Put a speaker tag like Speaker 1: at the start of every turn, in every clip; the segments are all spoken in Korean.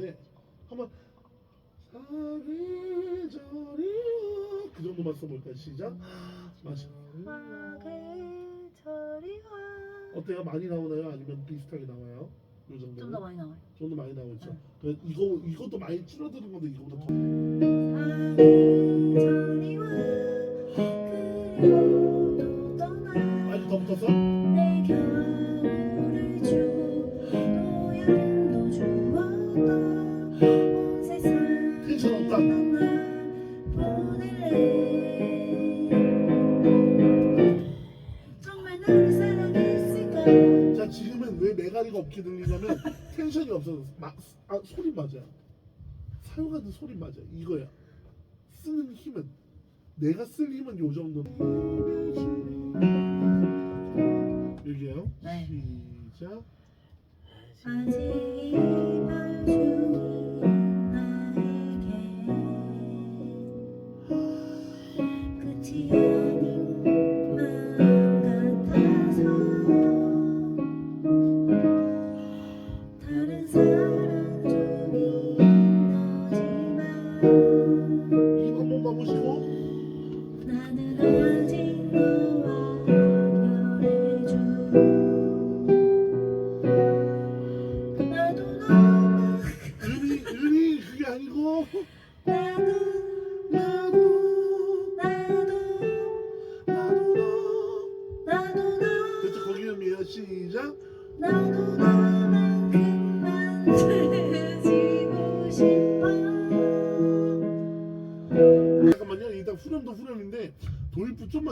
Speaker 1: 되는데 한번 사계절이 그 정도만 써볼까 시작. 마시
Speaker 2: 사계절이 와.
Speaker 1: 어때요? 많이 나오나요? 아니면 비슷하게 나와요? 이 정도
Speaker 2: 좀 더 많이 나와요.
Speaker 1: 좀 더 많이 나오죠? 그 이거 이것도 많이 줄어드는 건데 이거보다 더 지금은 왜 메가리가 없게 들리냐면 텐션이 없어서 막 아, 소리 맞아요. 사용하는 소리 맞아 이거야. 쓰는 힘은. 내가 쓸 힘은 요 정도 여기에요.
Speaker 2: 네.
Speaker 1: 시작.
Speaker 2: 아직 중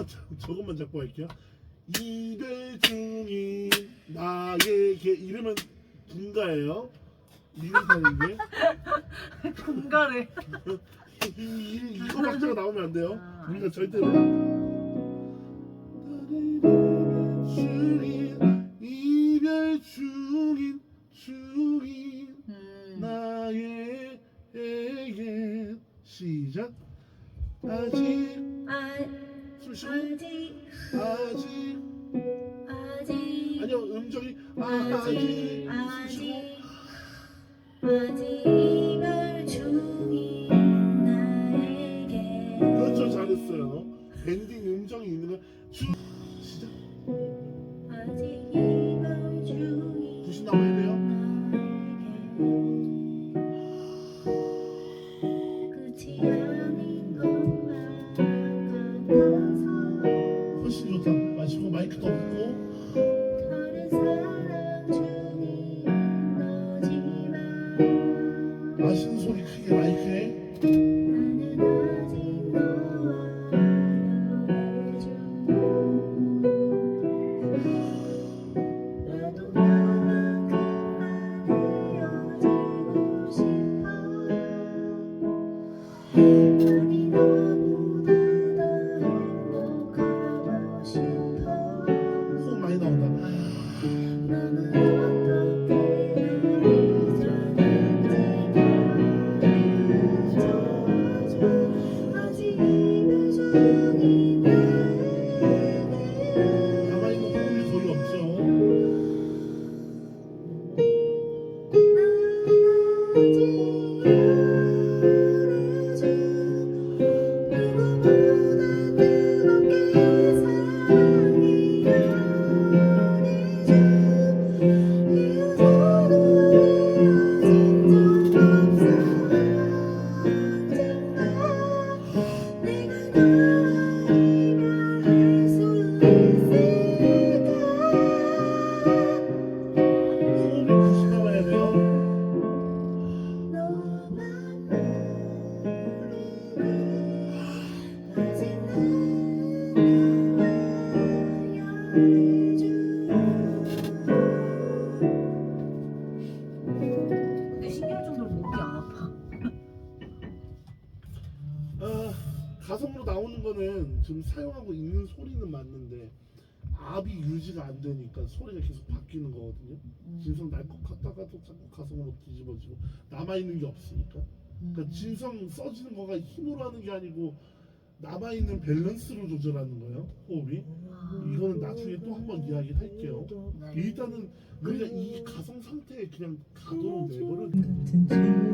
Speaker 1: 자- 저것만 잡고 할게요. 이별 중인 나에게 이러면 분가예요? 미흡한 이게
Speaker 2: 공간을
Speaker 1: 이, 이, 이거 박자가 나오면 안 돼요?
Speaker 2: 아,
Speaker 1: 우리가 절대로 아직.
Speaker 2: 아직.
Speaker 1: 아직 아니요 음정이
Speaker 2: 아직.
Speaker 1: 아직. 숨
Speaker 2: 아직
Speaker 1: 지금 사용하고 있는 소리는 맞는데 압이 유지가 안 되니까 소리가 계속 바뀌는 거거든요. 음. 진성 날 것 같다가도 자꾸 가성으로 뒤집어지고 남아 있는 게 없으니까. 그러니까 음. 진성 써지는 거가 힘으로 하는 게 아니고 남아 있는 밸런스를 조절하는 거예요. 호흡이. 아. 이거는 나중에 또 한번 이야기할게요.
Speaker 2: 네.
Speaker 1: 일단은 우리가 이 가성 상태에 그냥 가도록 내버려.
Speaker 3: 같은
Speaker 1: 집이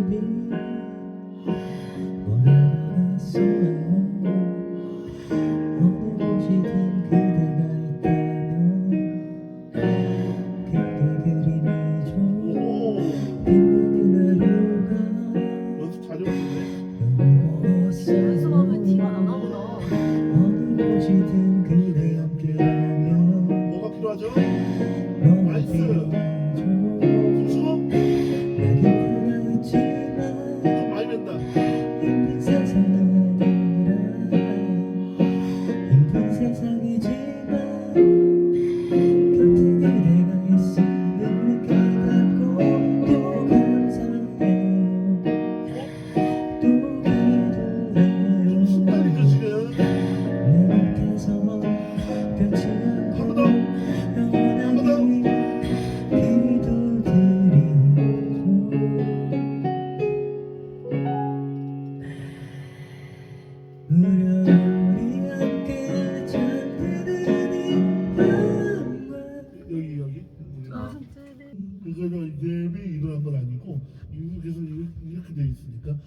Speaker 1: 이재명 이재명이 일어난 건 아니고 미국에서 이렇게 돼 있으니까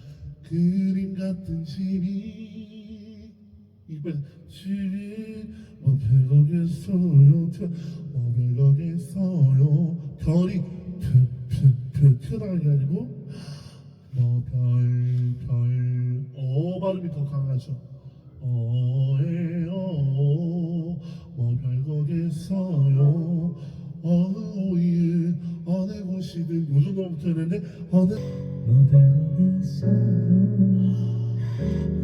Speaker 1: 그림 같은 집이 이빨 집이 어백억에서요 어백억에서요. 결이 펴펴펴 튀어나간 아니고 뭐별별어 발음이 더 강하죠. 어에 어, 어 했는데 어느
Speaker 3: 뭐 별거겠어요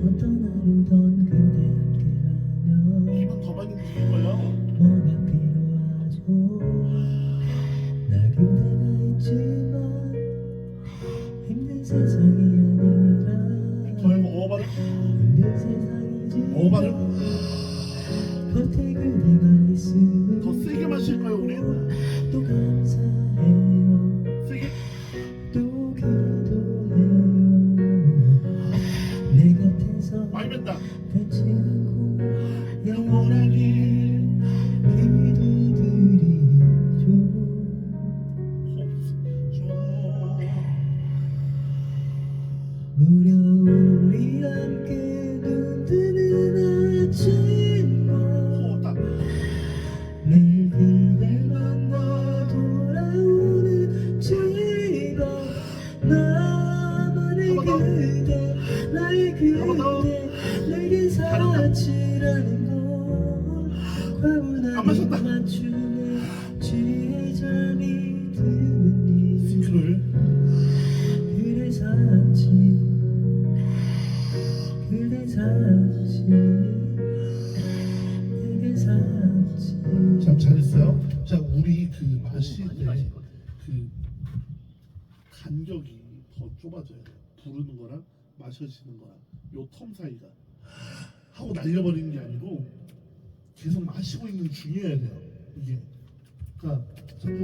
Speaker 3: 어떤 하루던 그대 함께라면
Speaker 1: 기분 더 많이 느낀 거야
Speaker 3: 뭐가 필요하죠? 나 그대가 있지만 힘든 세상이 아니라
Speaker 1: 더 해고 어 발음
Speaker 3: 힘든 세상이지.
Speaker 1: 어 발음
Speaker 3: 곁에 그대가 있음을
Speaker 1: 더 세게 마실 거예요 우리?
Speaker 3: 또 나 나만의. 그대 나의. 그대 내게 사치라는 내게
Speaker 1: 참 잘했어요. 자 우리 그 마실 때
Speaker 2: 거야.
Speaker 1: 그 간격이 더 좁아져야 돼요. 부르는 거랑 마셔지는 거랑 요 텀 사이가. 하고 날려버리는 게 아니고 계속 마시고 있는 중이어야 돼요 이게. 그러니까 자꾸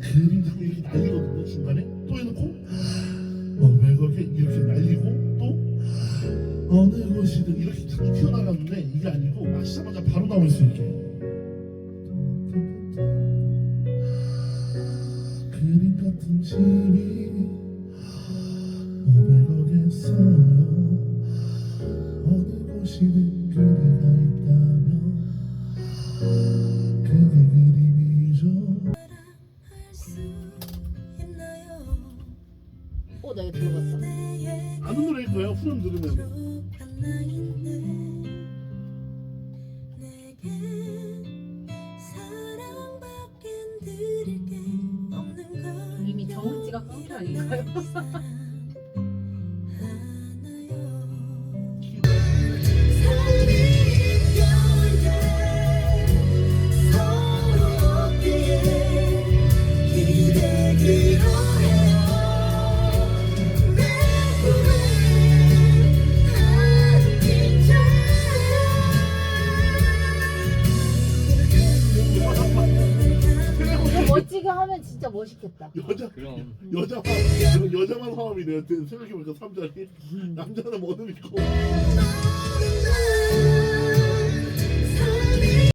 Speaker 1: 그림 자꾸 이렇게 날리거든요 중간에. 또 해놓고 뭐 외곽에 이렇게 날리고 또 어느 곳이든 이렇게 자꾸 튀어나가는데 이게 아니고 마시자마자 바로 나올 수 있게. 그림 같은 집이 오백억겠어 어,
Speaker 4: 나
Speaker 2: 이거 들어봤어.
Speaker 4: 내게
Speaker 1: 아는 노래일 거예요 후렴 들으면
Speaker 2: 이미 정은지가 깐게 아닌가요? 진짜 멋있겠다.
Speaker 1: 여자
Speaker 5: 그럼.
Speaker 1: 여자만 여자만 화음이네요. 생각해보니까 3자리. 남자는 뭐든 있고.
Speaker 4: 너는